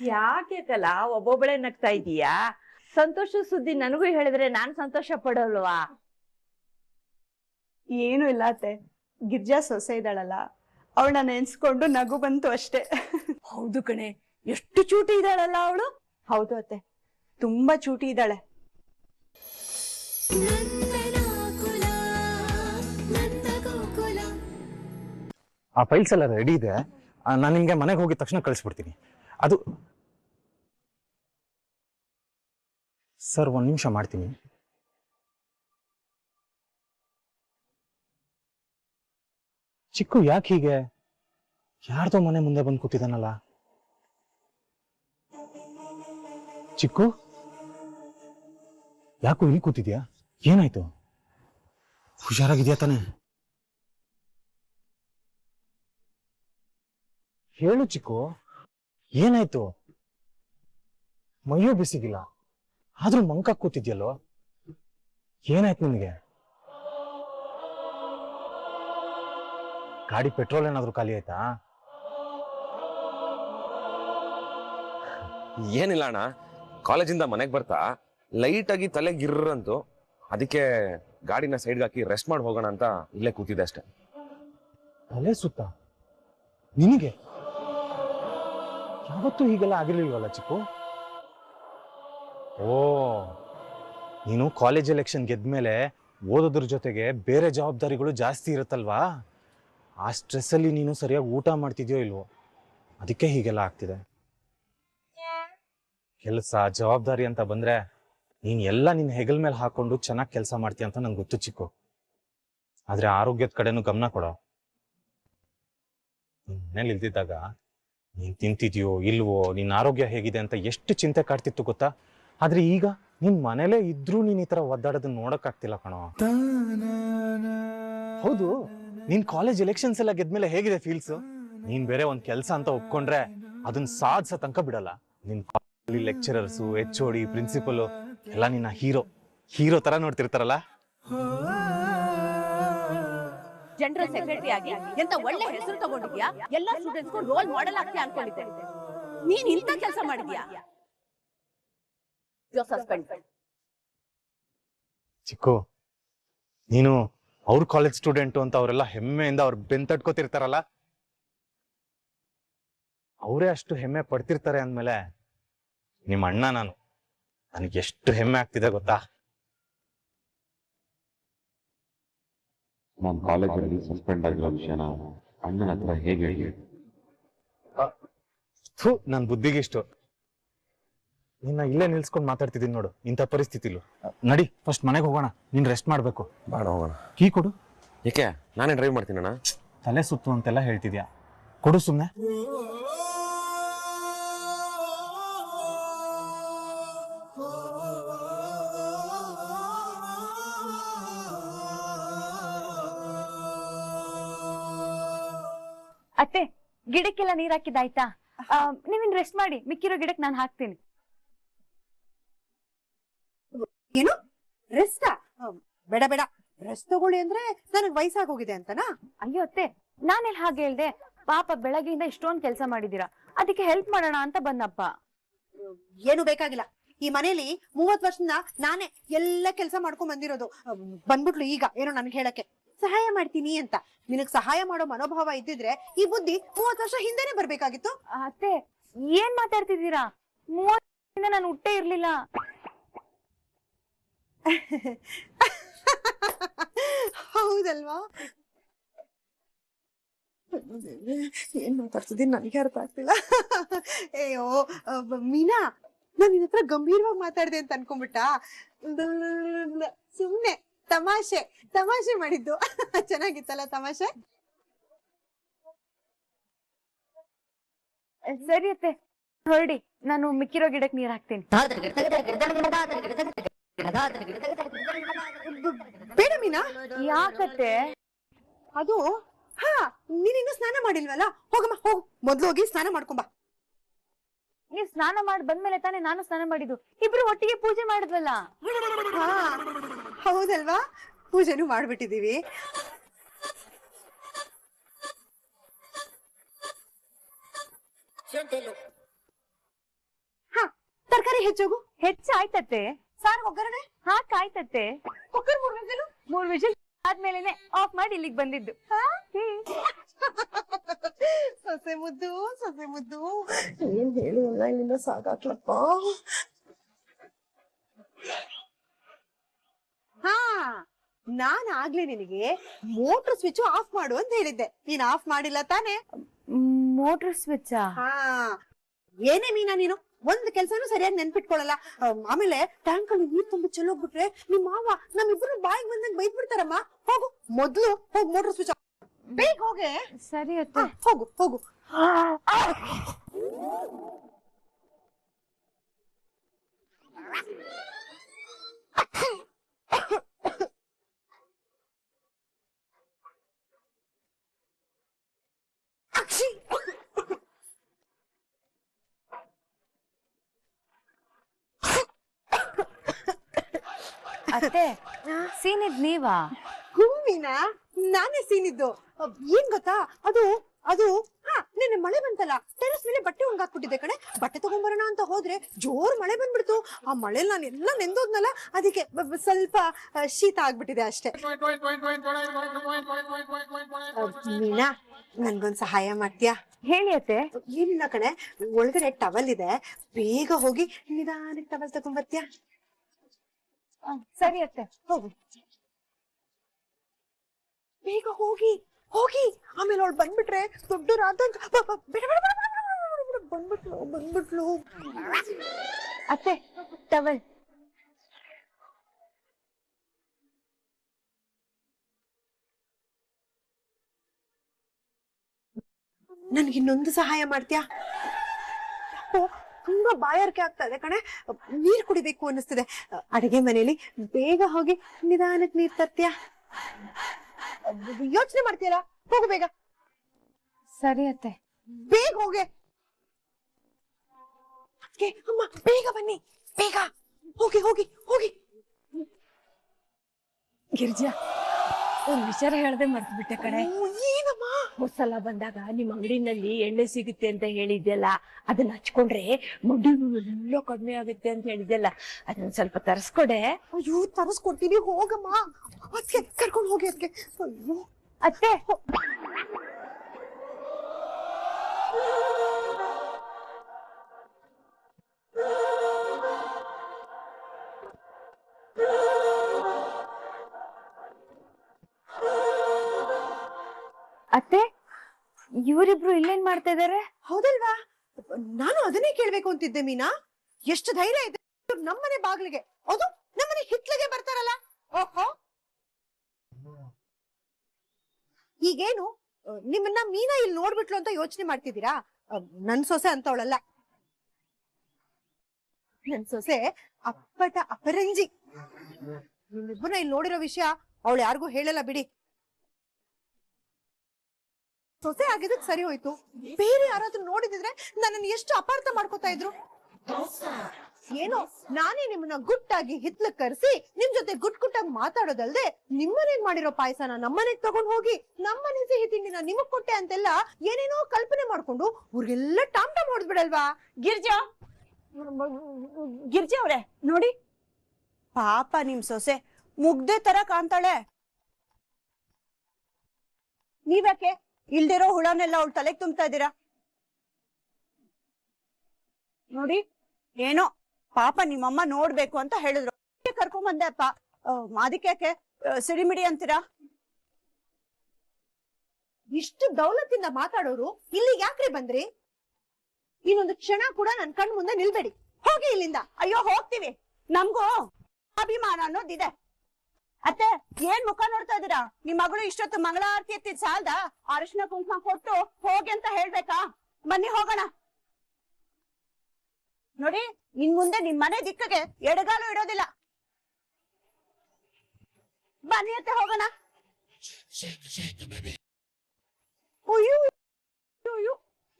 ಯಾಕೆ ಕಲ? ಒಬ್ಬೊಬ್ಬಳೆ ನಗ್ತಾ ಇದೀಯಾ? ಸಂತೋಷ ಸುದ್ದಿ ನನಗೂ ಹೇಳಿದ್ರೆ ನಾನ್ ಸಂತೋಷ ಪಡೋಲ್ವಾ? ಏನು ಇಲ್ಲ ಅತ್ತೆ. ಗಿರ್ಜಾ ಸೊಸೆ ಇದ್ದಾಳಲ್ಲ. ಅವಳನ್ನ ನೆನ್ಸ್ಕೊಂಡು ನಗು ಬಂತು ಅಷ್ಟೇ. ಹೌದು ಕಣೆ. ಎಷ್ಟು ಚೂಟಿ ಇದ್ದಾಳಲ್ಲ ಅವಳು? ಹೌದು ಅತ್ತೆ. ತುಂಬಾ ಚೂಟಿ ಇದ್ದಾಳೆ. ಆ ಫೈಲ್ಸ್ ಎಲ್ಲ ರೆಡಿ ಇದೆ. ನಾನು ನಿಮ್ಗೆ ಮನೆಗೆ ಹೋಗಿದ ತಕ್ಷಣ ಕಳಿಸ್ಬಿಡ್ತೀನಿ. ಅದು ಸರ್, ಒಂದು ನಿಮಿಷ ಮಾಡ್ತೀನಿ. ಚಿಕ್ಕು ಯಾಕೆ ಹೀಗೆ? ಯಾರ್ದೋ ಮನೆ ಮುಂದೆ ಬಂದು ಕೂತಿದ್ದಾನಲ್ಲ ಚಿಕ್ಕು? ಯಾಕೋ ಇಲ್ಲಿ ಕೂತಿದ್ಯಾ? ಏನಾಯ್ತು? ಹುಷಾರಾಗಿದ್ಯಾ ತಾನೆ? ಹೇಳು ಚಿಕ್ಕು, ಏನಾಯ್ತು? ಮೈಯೂ ಬಿಸಿಗಿಲ್ಲ. ಆದ್ರೂ ಮಂಕ ಕೂತಿದ್ಯಲ್ಲೋ ಏನಾಯ್ತು ನಿನಗೆ? ಗಾಡಿ ಪೆಟ್ರೋಲ್ ಏನಾದ್ರೂ ಖಾಲಿ ಆಯ್ತಾ? ಏನಿಲ್ಲ ಅಣ್ಣ. ಕಾಲೇಜಿಂದ ಮನೆಗೆ ಬರ್ತಾ ಲೈಟ್ ಆಗಿ ತಲೆ ಗಿರ್ರಂತು ಅದಕ್ಕೆ ಗಾಡಿನ ಸೈಡ್ಗೆ ಹಾಕಿ ರೆಸ್ಟ್ ಮಾಡಿ ಹೋಗೋಣ ಅಂತ ಇಲ್ಲೇ ಕೂತಿದ್ದೆ ಅಷ್ಟೇ. ತಲೆ ಸುತ್ತ? ನಿನಗೆ? ಯಾವತ್ತೂ ಹೀಗೆಲ್ಲ ಆಗಿರ್ಲಿಲ್ವಲ್ಲ ಚಿಕ್ಕು? ಓ. ನೀನು ಕಾಲೇಜ್ ಎಲೆಕ್ಷನ್ ಗೆದ್ಮೇಲೆ ಓದೋದ್ರ ಜೊತೆಗೆ ಬೇರೆ ಜವಾಬ್ದಾರಿಗಳು ಜಾಸ್ತಿ ಇರುತ್ತಲ್ವಾ? ಆ ಸ್ಟ್ರೆಸ್ಸಲ್ಲಿ ನೀನು ಸರಿಯಾಗಿ ಊಟ ಮಾಡ್ತಿದ್ಯೋ ಇಲ್ವೋ? ಅದಕ್ಕೆ ಹೀಗೆಲ್ಲ ಆಗ್ತಿದೆ. ಕೆಲಸ, ಜವಾಬ್ದಾರಿ ಅಂತ ಬಂದ್ರೆ ನೀನ್ ಎಲ್ಲ ನಿನ್ನ ಹೆಗಲ್ ಮೇಲೆ ಹಾಕೊಂಡು ಚೆನ್ನಾಗಿ ಕೆಲಸ ಮಾಡ್ತೀಯ ಅಂತ ನಂಗೆ ಗೊತ್ತು ಚಿಕ್ಕು. ಆದ್ರೆ ಆರೋಗ್ಯದ ಕಡೆನೂ ಗಮನ ಕೊಡೋ. ಮನೇಲಿ ಇಲ್ದಿದ್ದಾಗ ನೀನ್ ತಿಂತಿದ್ಯೋ ಇಲ್ವೋ ನಿನ್ನ ಆರೋಗ್ಯ ಹೇಗಿದೆ ಅಂತ ಎಷ್ಟು ಚಿಂತೆ ಕಾಡ್ತಿತ್ತು ಗೊತ್ತಾ? ಆದ್ರೆ ಈಗ ನಿನ್ ಮನೇಲೇ ಇದ್ರೂ ನೀನ್ ಈ ತರ ಒದ್ದಾಡೋದನ್ನ ನೋಡಕ್ ಆಗ್ತಿಲ್ಲ ಕಣೋ. ಹೌದು, ನಿನ್ ಕಾಲೇಜ್ ಎಲೆಕ್ಷನ್ಸ್ ಎಲ್ಲ ಗೆದ್ಮೇಲೆ ಹೇಗಿದೆ ಫೀಲ್ಸ್ ನೀನ್ ಬೇರೆ ಒಂದ್ ಕೆಲ್ಸ ಅಂತ ಒಪ್ಕೊಂಡ್ರೆ ಅದನ್ನ ಸಾಧ್ಸ ತನಕ ಬಿಡಲ್ಲ. ನಿನ್ college lecturers H D principal ಎಲ್ಲ ನಿನ್ನ ಹೀರೋ ಹೀರೋ ತರ ನೋಡ್ತಿರ್ತಾರಲ್ಲ? ಜನರಲ್ ಸೆಕ್ರೆಟರಿ ಆಗಿ ಎಂತ ಒಳ್ಳೆ ಹೆಸರು ತಗೊಂಡಿದ್ಯಾ? ಎಲ್ಲಾ ಸ್ಟೂಡೆಂಟ್ಸ್ ರೋಲ್ ಮಾಡೆಲ್ ಆಗ್ತೀಯ ಅನ್ಕೊಂಡಿದ್ದೆ. ನೀನ್ ಇಂತ ಕೆಲಸ ಮಾಡಿದ್ಯಾ? ಸಸ್ಪೆಂಡ್ ಚಿಕ್ಕು ನೀನು ಅವ್ರ ಕಾಲೇಜ್ ಸ್ಟೂಡೆಂಟ್ ಅಂತ ಅವರೆಲ್ಲ ಹೆಮ್ಮೆಯಿಂದ ಅವ್ರು ಬೆಂತಟ್ಕೋತಿರ್ತಾರಲ್ಲ ಅವರೇ ಅಷ್ಟು ಹೆಮ್ಮೆ ಪಡ್ತಿರ್ತಾರೆ ಅಂದ್ಮೇಲೆ ನಿಮ್ಮ ಅಣ್ಣ ನಾನು ನನಗೆ ಎಷ್ಟು ಹೆಮ್ಮೆ ಆಗ್ತಿದೆ ಗೊತ್ತಾ? ನಾನು ಕಾಲೇಜಲ್ಲಿ ಸಸ್ಪೆಂಡ್ ಆಗಿರೋ ವಿಷಯ ಅಣ್ಣನ ಹತ್ರ ಹೇಗೆ ಹೇಳಿ ಥೂ ನನ್ನ ಬುದ್ಧಿಗಿಷ್ಟು. ನಿನ್ನ ಇಲ್ಲೇ ನಿಲ್ಸ್ಕೊಂಡು ಮಾತಾಡ್ತಿದ್ದೀನಿ ನೋಡು ಇಂಥ ಪರಿಸ್ಥಿತಿಲು. ನಡಿ ಫಸ್ಟ್ ಮನೆಗೆ ಹೋಗೋಣ ನೀನ್ ರೆಸ್ಟ್ ಮಾಡ್ಬೇಕು. ಬಾಡ ಹೋಗೋಣ. ಕೀ ಕೊಡು. ಏಕೆ ನಾನೇ ಡ್ರೈವ್ ಮಾಡ್ತೀನಿ ಅಣ್ಣ. ತಲೆ ಸುತ್ತು ಅಂತೆಲ್ಲ ಹೇಳ್ತಿದ್ಯಾ? ಕೊಡು ಸುಮ್ಮನೆ ಅತ್ತೆ ಗಿಡಕ್ಕೆಲ್ಲ ನೀರ್ ಹಾಕಿದ್ದಾಯ್ತಾ? ಆ, ನೀವಿನ್ ರೆಸ್ಟ್ ಮಾಡಿ ಮಿಕ್ಕಿರೋ ಗಿಡಕ್ಕೆ ನಾನು ಹಾಕ್ತೀನಿ. ಏನು? ರೆಸ್ಟ್ ಬೇಡ ಬೇಡ. ರೆಸ್ಟ್ ತಗೊಳ್ಳಿ ಅಂದ್ರೆ ನನಗ್ ವಯಸ್ಸಾಗೋಗಿದೆ ಅಂತನಾ? ಅಯ್ಯೋ ಅತ್ತೆ ನಾನೆಲ್ ಹಾಗೆ ಹೇಳ್ದೆ? ಪಾಪ ಬೆಳಗ್ಗೆಯಿಂದ ಇಷ್ಟೊಂದ್ ಕೆಲಸ ಮಾಡಿದೀರಾ. ಅದಕ್ಕೆ ಹೆಲ್ಪ್ ಮಾಡೋಣ ಅಂತ ಬಂದಪ್ಪ. ಏನು ಬೇಕಾಗಿಲ್ಲ. ಈ ಮನೇಲಿ ಮೂವತ್ ವರ್ಷದಿಂದ ನಾನೇ ಎಲ್ಲ ಕೆಲಸ ಮಾಡ್ಕೊಂಡ್ ಬಂದಿರೋದು. ಬಂದ್ಬಿಟ್ಲು ಈಗ ಏನೋ ನನ್ಗೆ ಹೇಳಕ್ಕೆ. ಸಹಾಯ ಮಾಡ್ತೀನಿ ಅಂತ. ನಿನಗ್ ಸಹಾಯ ಮಾಡೋ ಮನೋಭಾವ ಇದ್ದಿದ್ರೆ ಈ ಬುದ್ಧಿ ಮೂವತ್ ವರ್ಷ ಹಿಂದೆನೆ ಬರ್ಬೇಕಾಗಿತ್ತು? ಅತ್ತೆ ಏನ್ ಮಾತಾಡ್ತಿದ್ದೀರಾ? ಮೂವತ್ತಿಂದ ನಾನು ಹುಟ್ಟೇ ಇರ್ಲಿಲ್ಲ. ಹೌದಲ್ವಾ? ಏನ್ ಮಾತಾಡ್ತಿದ್ದೀನಿ ನನಗೆ ಅರ್ಥ ಆಗ್ತಿಲ್ಲ. ಅಯ್ಯೋ ಮೀನಾ ನಾನು ನಿನ್ನ ಹತ್ರ ಗಂಭೀರವಾಗಿ ಮಾತಾಡ್ದೆ ಅಂತ ಅನ್ಕೊಂಡ್ಬಿಟ್ಟ? ಸುಮ್ನೆ ತಮಾಷೆ ತಮಾಷೆ ಮಾಡಿದ್ದು. ಚೆನ್ನಾಗಿತ್ತಲ್ಲ ತಮಾಷೆ? ಸರಿ ಅತ್ತೆ ಹೊರಡಿ ನಾನು ಮಿಕ್ಕಿರೋ ಗಿಡಕ್ಕೆ ನೀರ್ ಹಾಕ್ತೀನಿ. ಬೇಡ ಮೀನಾ. ಯಾಕತ್ತೆ? ಅದು ಹಾ ನೀನಿನ್ನು ಸ್ನಾನ ಮಾಡಿಲ್ವಲ್ಲ? ಹೋಗಮ್ಮ ಹೋಗು. ಮೊದ್ಲು ಹೋಗಿ ಸ್ನಾನ ಮಾಡ್ಕೊಂಬಾ. ನೀ ಸ್ನಾನ ಮಾಡಿ ಬಂದ್ಮೇಲೆ ತಾನೇ ನಾನು ಸ್ನಾನ ಮಾಡಿದ್ದು. ಇಬ್ರು ಒಟ್ಟಿಗೆ ಪೂಜೆ ಮಾಡಿದ್ವಲ್ಲ? ಹಾ ಹೌದಲ್ವಾ? ಪೂಜೆನೂ ಮಾಡ್ಬಿಟ್ಟಿದೀವಿ ತರಕಾರಿ ಹೆಚ್ಚೋಗು ಹೆಚ್ಚಾಯ್ತತ್ತೆ. ಸಾರು ಒಗ್ಗರಣೆ? ಹಾ ಕಾಯ್ತತ್ತೆ. ಕುಕ್ಕರ್ ಮೂರ್ ವಿಸಿಲು ಮೂರ್ ವಿಷಲ್ ಆದ್ಮೇಲೆನೆ ಆಫ್ ಮಾಡಿ ಇಲ್ಲಿಗೆ ಬಂದಿದ್ದು. ಸೊಸೆ ಮುದ್ದು ಸೊಸೆ ಮುದ್ದು. ಏನ್ ಹೇಳಿ ಇಲ್ಲಿಂದ ಸಾಕಾಗ್ಲಪ್ಪ? ಹಾ ನಾನ್ ಆಗ್ಲೇ ನಿನಗೆ ಮೋಟರ್ ಸ್ವಿಚ್ ಆಫ್ ಮಾಡು ಅಂತ ಹೇಳಿದ್ದೆ. ನೀನ್ ಆಫ್ ಮಾಡಿಲ್ಲ ತಾನೆ? ಮೋಟರ್ ಸ್ವಿಚ್ ಹಾ. ಏನೇ ಮೀನಾ ನೀನು? ಒಂದ್ ಕೆಲ್ಸನೂ ಸರಿಯಾಗಿ ನೆನ್ಪಿಟ್ಕೊಳಲ್ಲ. ಆಮೇಲೆ ಟ್ಯಾಂಕ್ ಅಲ್ಲಿ ನೀರ್ ತುಂಬಿ ಚೆಲ್ಲೋಗ್ಬಿಟ್ರೆ ನಿಮ್ ಮಾವ ನಮ್ಮಿಬ್ರು ಬಾಯಿಗೆ ಬಂದಂಗ್ ಬೈದ್ ಬಿಡ್ತಾರಮ್ಮ ಹೋಗು. ಮೊದ್ಲು ಹೋಗ್ ಮೋಟರ್ ಸ್ವಿಚ್ ಬೇಗ ಹೋಗೆ. ಸರಿ ಹೋಗು ಹೋಗು. ಅತ್ತೆ ಸೀನಿದ್ ನೀವಾ? ಹೂವಿನ? ನಾನೇ ಸೀನಿದ್ದು. ಏನ್ ಗೊತ್ತಾ? ಅದು ಅದು ಹಾ ನಿನ್ನೆ ಮಳೆ ಬಂತಲ್ಲ ಟೆರಸ್ ಮೇಲೆ ಬಟ್ಟೆ ಒಣಗಾಕ್ಬಿಟ್ಟಿದ್ದೆ ಕಣೆ. ಬಟ್ಟೆ ತಗೊಂಬರೋಣ ಅಂತ ಹೋದ್ರೆ ಜೋರ್ ಮಳೆ ಬಂದ್ಬಿಡ್ತು. ಆ ಮಳೆ ನಾನು ಎಲ್ಲ ನೆಂದೋದ್ನಲ್ಲ ಅದಕ್ಕೆ ಬ- ಬ- ಸ್ವಲ್ಪ ಶೀತ ಆಗ್ಬಿಟ್ಟಿದೆ ಅಷ್ಟೇ. ಮೀನಾ ನನ್ಗೊಂದ್ ಸಹಾಯ ಮಾಡ್ತೀಯಾ? ಹೇಳಿ ಅತ್ತೆ. ಏನಿಲ್ಲ ಕಣೆ ಒಳಗಡೆ ಟವಲ್ ಇದೆ. ಬೇಗ ಹೋಗಿ ನಿಧಾನಕ್ಕೆ ಟವಲ್ ತಗೊಂಬರ್ತೀಯಾ? ಸರಿ ಅತ್ತೆ ಹೋಗು ಬೇಗ ಹೋಗಿ ಹೋಗಿ ಆಮೇಲೆ ಅವಳು ಬಂದ್ಬಿಟ್ರೆ ದೊಡ್ಡ ರಾತಂಕ ಬ- ಬ- ಬೇಡ, ಬೇಡ, ಬೇಡ, ಬೇಡ, ಬೇಡ, ಬೇಡ, ಬಂದ್ಬಿಟ್ಲು ಬಂದ್ಬಿಟ್ಲು ಅತ್ತೆ ಟವಲ್ ನನ್ಗೆ ಇನ್ನೊಂದು ಸಹಾಯ ಮಾಡ್ತೀಯಾ ಯಾಕೋ ತುಂಬಾ ಬಾಯಾರಿಕೆ ಆಗ್ತಾ ಇದೆ. ಕಣೆ ನೀರ್ ಕುಡಿಬೇಕು ಅನ್ನಿಸ್ತಿದೆ. ಅಡಿಗೆ ಮನೆಯಲ್ಲಿ ಬೇಗ ಹೋಗಿ ನಿಧಾನಕ್ಕೆ ನೀರ್ ತರ್ತೀಯ? ಯೋಚನೆ ಮಾಡ್ತೀಯಲ್ಲ? ಹೋಗು ಬೇಗ. ಸರಿ ಅತ್ತೆ. ಬೇಗ ಹೋಗಿ. ಅಮ್ಮ ಬೇಗ ಬನ್ನಿ. ಬೇಗ. ಹೋಗಿ ಹೋಗಿ ಹೋಗಿ. ಗಿರ್ಜಾ ಒಂದ್ ವಿಚಾರ ಹೇಳ್ದೆ ಮರ್ತು ಬಿಟ್ಟೆ ಕಡೆ ಸಲ ಬಂದಾಗ ನಿಮ್ ಅಂಗಡಿನಲ್ಲಿ ಎಣ್ಣೆ ಸಿಗುತ್ತೆ ಅಂತ ಹೇಳಿದ್ಯಲ್ಲ ಅದನ್ನ ಹಚ್ಕೊಂಡ್ರೆ ಮಂಡಿ ಎಲ್ಲ ಕಡಿಮೆ ಆಗುತ್ತೆ ಅಂತ ಹೇಳಿದ್ಯಲ್ಲ ಅದನ್ನ ಸ್ವಲ್ಪ ತರಿಸ್ಕೊಡೆ. ಅಯ್ಯೋ ತರಿಸ್ಕೊಡ್ತೀನಿ ಹೋಗಮ್ಮ. ಅದಕ್ಕೆ ಕರ್ಕೊಂಡು ಹೋಗಿ ಅದಕ್ಕೆ ಅಯ್ಯೋ. ಅತ್ತೆ ಅತ್ತೆ ಇವರಿಬ್ರು ಇಲ್ಲೇನ್ ಮಾಡ್ತಾ ಇದಾರೆ? ಹೌದಲ್ವಾ? ನಾನು ಅದನ್ನೇ ಕೇಳ್ಬೇಕು ಅಂತಿದ್ದೆ ಮೀನಾ. ಎಷ್ಟು ಧೈರ್ಯ ಇದೆ. ನಮ್ಮನೆ ಬಾಗ್ಲಿಗೆ. ಅದು ನಮ್ಮನೆ ಹಿತ್ಲಿಗೆ ಬರ್ತಾರಲ್ಲ. ಓಹೋ. ಈಗೇನು ನಿಮ್ಮನ್ನ ಮೀನಾ ಇಲ್ಲಿ ನೋಡ್ಬಿಟ್ಲು ಅಂತ ಯೋಚನೆ ಮಾಡ್ತಿದ್ದೀರಾ? ನನ್ ಸೊಸೆ ಅಂತವಳಲ್ಲ. ನನ್ ಸೊಸೆ ಅಪ್ಪಟ ಅಪರಂಜಿ. ನಿಮ್ಮಿಬ್ಬರನ್ನ ಇಲ್ಲಿ ನೋಡಿರೋ ವಿಷಯ ಅವಳು ಯಾರಿಗೂ ಹೇಳಲ್ಲ ಬಿಡಿ. ಸೊಸೆ ಆಗಿದ್ದಕ್ ಸರಿ ಹೋಯ್ತು. ಬೇರೆ ಯಾರಾದ್ರೂ ನೋಡಿದಿದ್ರೆ ನನ್ನನ್ನು ಎಷ್ಟು ಅಪಾರ್ಥ ಮಾಡ್ಕೋತಾ ಇದ್ರು? ಏನೋ ನಾನೇ ನಿಮ್ಮನ್ನ ಗುಟ್ಟಾಗಿ ಹಿತ್ಲಕ್ ಕರೆಸಿ ನಿಮ್ ಜೊತೆ ಗುಟ್ ಗುಟ್ಟಾಗಿ ಮಾತಾಡೋದಲ್ದೆ ನಿಮ್ಮನೆಗ್ ಮಾಡಿರೋ ಪಾಯಸನ ನಮ್ಮನೆಗ್ ತಗೊಂಡ್ ಹೋಗಿ ನಮ್ಮನೆ ಸಿಹಿ ತಿಂಡಿನ ನಿಮಗ್ ಕೊಟ್ಟೆ ಅಂತೆಲ್ಲ ಏನೇನೋ ಕಲ್ಪನೆ ಮಾಡ್ಕೊಂಡು ಅವ್ರಿಗೆಲ್ಲ ಟಾಮ್ ಟಾಮ್ ಹೊಡೆದ್ಬಿಡಲ್ವಾ? ಗಿರ್ಜಾ ಗಿರ್ಜಾ ಅವ್ರೆ ನೋಡಿ. ಪಾಪ ನಿಮ್ ಸೊಸೆ ಮುಗ್ದೆ ತರ ಕಾಣ್ತಾಳೆ. ನೀವ್ಯಾಕೆ? ಇಲ್ದಿರೋ ಹುಳನೆಲ್ಲ ಅವಳು ತಲೆಗೆ ತುಂಬ್ತಾ ಇದ್ದೀರಾ? ನೋಡಿ, ಏನೋ ಪಾಪ ನಿಮ್ಮಮ್ಮ ನೋಡ್ಬೇಕು ಅಂತ ಹೇಳಿದ್ರು. ಕರ್ಕೊಂಡ್ ಬಂದೆ ಅಪ್ಪ. ಅದಕ್ಕೆ ಯಾಕೆ? ಸಿಡಿಮಿಡಿ ಅಂತೀರಾ? ಇಷ್ಟು ದೌಲತ್ತಿಂದ ಮಾತಾಡೋರು ಇಲ್ಲಿ ಯಾಕ್ರಿ ಬಂದ್ರಿ? ಇನ್ನೊಂದು ಕ್ಷಣ ಕೂಡ ನನ್ ಕಣ್ ಮುಂದೆ ನಿಲ್ಬೇಡಿ. ಹೋಗಿ ಇಲ್ಲಿಂದ. ಅಯ್ಯೋ, ಹೋಗ್ತೀವಿ. ನಮ್ಗೂ ಅಭಿಮಾನ ಅನ್ನೋದಿದೆ. ಅತ್ತೆ, ಏನ್ ಮುಖ ನೋಡ್ತಾ ಇದೀರಾ ನಿಮ್ ಮಗಳು ಇಷ್ಟೊತ್ತು ಮಂಗಳಾರತಿ ಎತ್ತಿದ್ ಸಾಲ್ದ ಅರಿಶಿನ ಕುಂಕುಮ ಕೊಟ್ಟು ಹೋಗಿ ಅಂತ ಹೇಳ್ಬೇಕಾ? ಬನ್ನಿ ಹೋಗೋಣ. ನೋಡಿ, ಇನ್ ಮುಂದೆ ನಿಮ್ ಮನೆ ದಿಕ್ಕಗೆ ಎಡಗಾಲು ಇಡೋದಿಲ್ಲ. ಬನ್ನಿ ಅತ್ತೆ, ಹೋಗೋಣ.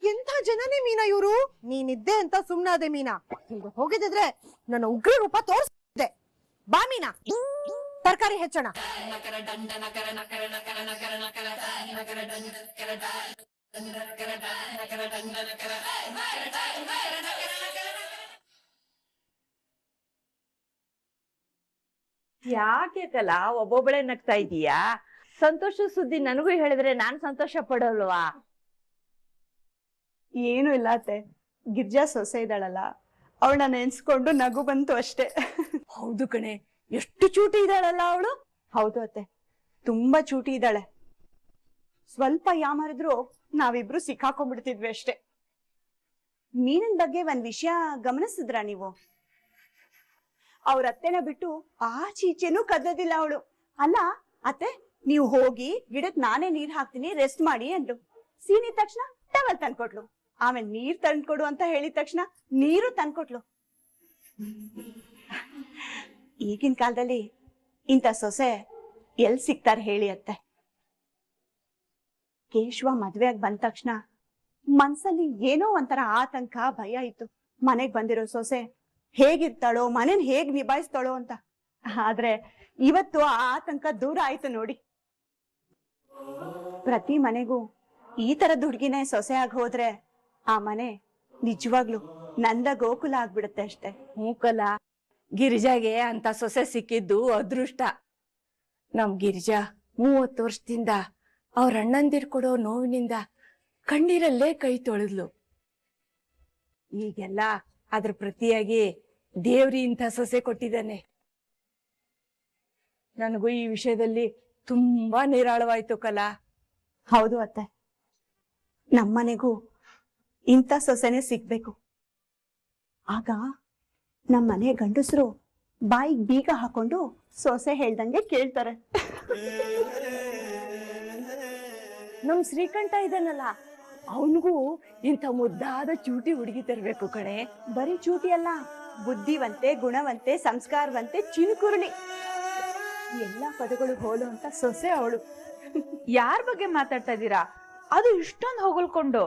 ಎಂಥ ಜನನೇ ಮೀನಾ ಇವರು? ನೀನಿದ್ದೆ ಅಂತ ಸುಮ್ನಾದೆ ಮೀನಾ. ಹಿಂಗ ಹೋಗಿದ್ರೆ ನನ್ನ ಉಗ್ರ ರೂಪ ತೋರಿಸ್ದೆ ಬಾ ಮೀನಾ. ತರಕಾರಿ ಹೆಚ್ಚೋಣ. ಯಾಕೆ ಕಲಾ? ಒಬ್ಬೊಬ್ಬಳೆ ನಗ್ತಾ ಇದೀಯಾ? ಸಂತೋಷ ಸುದ್ದಿ ನನಗೂ ಹೇಳಿದ್ರೆ ನಾನ್ ಸಂತೋಷ ಪಡೋಲ್ವಾ? ಏನು ಇಲ್ಲ ಅತ್ತೆ. ಗಿರ್ಜಾ ಸೊಸೆ ಇದ್ದಾಳಲ್ಲ. ಅವಳ ನೆನ್ಸ್ಕೊಂಡು ನಗು ಬಂತು ಅಷ್ಟೇ. ಹೌದು ಕಣೆ. ಎಷ್ಟು ಚೂಟಿ ಇದ್ದಾಳಲ್ಲ ಅವಳು? ಹೌದು ಅತ್ತೆ. ತುಂಬಾ ಚೂಟಿ ಇದ್ದಾಳೆ. ಸ್ವಲ್ಪ ಯಾಮಾರಿದ್ರು ನಾವಿಬ್ರು ಸಿಕ್ಕಾಕೊಂಡ್ಬಿಡ್ತಿದ್ವಿ ಅಷ್ಟೇ. ಮೀನಿನ ಬಗ್ಗೆ ಒಂದ್ ವಿಷಯ ಗಮನಿಸಿದ್ರ ನೀವು? ಅವ್ರ ಅತ್ತೆನ ಬಿಟ್ಟು ಆಚೀಚೆನೂ ಕದ್ದದಿಲ್ಲ ಅವಳು. ಅಲ್ಲ, ಅತ್ತೆ, ನೀವು ಹೋಗಿ ಗಿಡಕ್ ನಾನೇ ನೀರ್ ಹಾಕ್ತೀನಿ ರೆಸ್ಟ್ ಮಾಡಿ ಅಂದ್ರು. ಸೀನಿದ ತಕ್ಷಣ ಟವಲ್ ತಂದ್ಕೊಟ್ಲು. ಆಮೇಲೆ ನೀರ್ ತಂದ್ಕೊಡು ಅಂತ ಹೇಳಿದ ತಕ್ಷಣ ನೀರು ತಂದ್ಕೊಟ್ಲು. ಈಗಿನ ಕಾಲದಲ್ಲಿ ಇಂಥ ಸೊಸೆ ಎಲ್ ಸಿಗ್ತಾರೆ ಹೇಳಿ ಅತ್ತೆ ಕೇಶವ ಮದ್ವೆಯಾಗಿ ಬಂದ ತಕ್ಷಣ ಮನ್ಸಲ್ಲಿ ಏನೋ ಒಂಥರ ಆತಂಕ, ಭಯ ಇತ್ತು. ಮನೆಗ್ ಬಂದಿರೋ ಸೊಸೆ ಹೇಗಿರ್ತಾಳೋ, ಮನೇನ್ ಹೇಗ್ ನಿಭಾಯಿಸ್ತಾಳೋ ಅಂತ. ಆದ್ರೆ ಇವತ್ತು ಆ ಆತಂಕ ದೂರ ಆಯ್ತು ನೋಡಿ. ಪ್ರತಿ ಮನೆಗೂ ಈ ತರದ ಹುಡುಗಿನೇ ಸೊಸೆ ಆಗಿ ಹೋದ್ರೆ ಆ ಮನೆ ನಿಜವಾಗ್ಲು ನಂದ ಗೋಕುಲ ಆಗ್ಬಿಡುತ್ತೆ ಅಷ್ಟೇ. ಹ್ಞೂ ಕಲ ಗಿರಿಜಾಗೆ ಅಂತ ಸೊಸೆ ಸಿಕ್ಕಿದ್ದು ಅದೃಷ್ಟ. ನಮ್ ಗಿರಿಜಾ ಮೂವತ್ತು ವರ್ಷದಿಂದ ಅವ್ರ ಅಣ್ಣಂದಿರ್ ಕೊಡೋ ನೋವಿನಿಂದ ಕಣ್ಣೀರಲ್ಲೇ ಕೈ ತೊಳೆದ್ಲು. ಈಗೆಲ್ಲ ಅದ್ರ ಪ್ರತಿಯಾಗಿ ದೇವ್ರಿ ಇಂಥ ಸೊಸೆ ಕೊಟ್ಟಿದ್ದಾನೆ. ನನಗೂ ಈ ವಿಷಯದಲ್ಲಿ ತುಂಬಾ ನಿರಾಳವಾಯ್ತು ಕಲಾ. ಹೌದು ಅತ್ತೆ. ನಮ್ಮನೆಗೂ ಇಂಥ ಸೊಸೆನೆ ಸಿಗ್ಬೇಕು. ಆಗ ನಮ್ಮ ಮನೆ ಗಂಡಸರು ಬಾಯಿಗೆ ಬೀಗ ಹಾಕೊಂಡು ಸೊಸೆ ಹೇಳ್ದಂಗೆ ಕೇಳ್ತಾರೆ. ನಮ್ ಶ್ರೀಕಂಠ ಇದನ್ನಲ್ಲ ಅವನಿಗೂ ಇಂಥ ಮುದ್ದಾದ ಚೂಟಿ ಹುಡುಗಿ ತರಬೇಕು ಕಣೆ. ಬರೀ ಚೂಟಿ ಅಲ್ಲ ಬುದ್ಧಿವಂತೆ ಗುಣವಂತೆ ಸಂಸ್ಕಾರವಂತೆ ಚಿನುಕುರುಳಿ. ಎಲ್ಲ ಪದಗಳು ಹೋಲು ಅಂತ ಸೊಸೆ ಅವಳು. ಯಾರ ಬಗ್ಗೆ ಮಾತಾಡ್ತಾ ಇದ್ದೀರಾ ಅದು ಇಷ್ಟೊಂದು ಹೊಗಳ್ಕೊಂಡು.